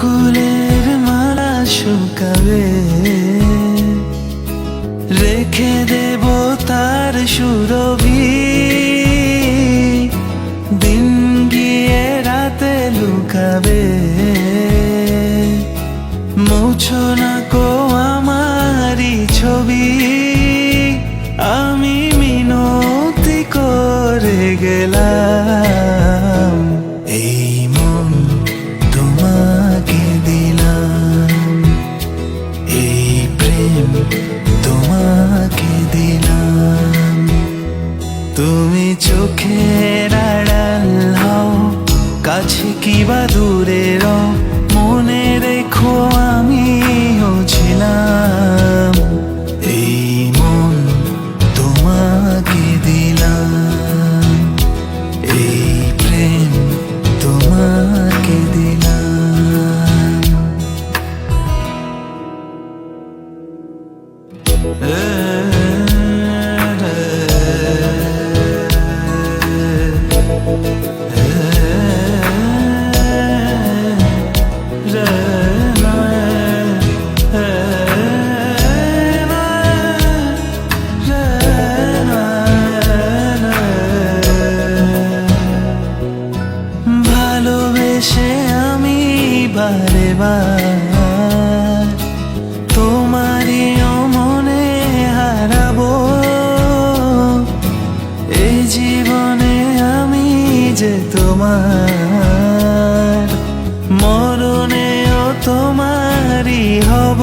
বকুলের মালা শুকাবে। রেখে দেব তার সুরভি। দিন গিয়ে রাতে লুকাবে। মুছো না কো আমারি ছবি। আমি মিনতি করে গেলাম। তোমাকে দিলাম। তুমি চোখের আড়াল হও কাছে কি বা দূরে ভালোবেসে আমি বারে বার যে তোমার মরণেও তোমারই হব।